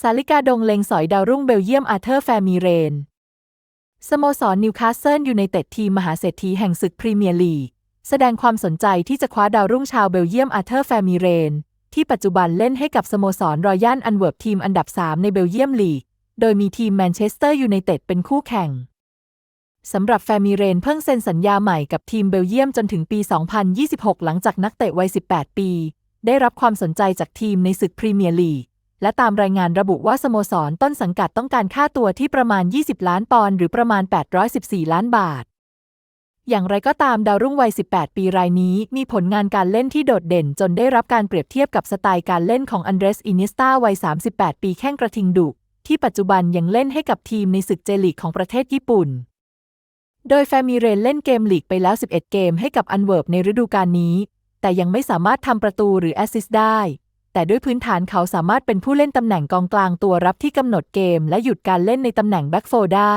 สาลิกาดงเลงสอยดาวรุ่งเบลเยียมอาเธอร์แฟมีเรน สโมสรนิวคาสเซิลยูไนเต็ดทีมมหาเศรษฐีแห่งศึกพรีเมียร์ลีก แสดงความสนใจที่จะคว้าดาวรุ่งชาวเบลเยียมอาเธอร์แฟมีเรน ที่ปัจจุบันเล่นให้กับสโมสรรอยัลอันเวิร์บทีมอันดับ 3 ในเบลเยียมลีก โดยมีทีมแมนเชสเตอร์ยูไนเต็ดเป็นคู่แข่งสำหรับแฟมีเรนเพิ่งเซ็นสัญญาใหม่กับทีมเบลเยียมจนถึงปี 2026 หลังจากนักเตะวัย 18 ปี ได้รับความสนใจจากทีมในศึกพรีเมียร์ลีก และตามรายงานระบุว่าสโมสรต้นสังกัดต้องการค่าตัวที่ประมาณ 20 ล้านปอนด์หรือประมาณ 814 ล้านบาท อย่างไรก็ตามดาวรุ่งวัย 18 ปีรายนี้มีผลงานการเล่นที่โดดเด่นจนได้รับการเปรียบเทียบกับสไตล์การเล่นของอันเดรสอินิสตาวัย 38 ปีแข้งกระทิงดุที่ปัจจุบันยังเล่นให้กับทีมในศึกเจลีกของประเทศญี่ปุ่น โดยแฟมิเรนเล่นเกมลีกไปแล้ว 11 เกมให้กับอันเวิร์บในฤดูกาลนี้ แต่ยังไม่สามารถทำประตูหรือแอสซิสต์ได้ แต่ด้วยพื้นฐานเขาสามารถเป็นผู้เล่นตำแหน่งกองกลางตัวรับที่กำหนดเกม และหยุดการเล่นในตำแหน่งแบ็กโฟได้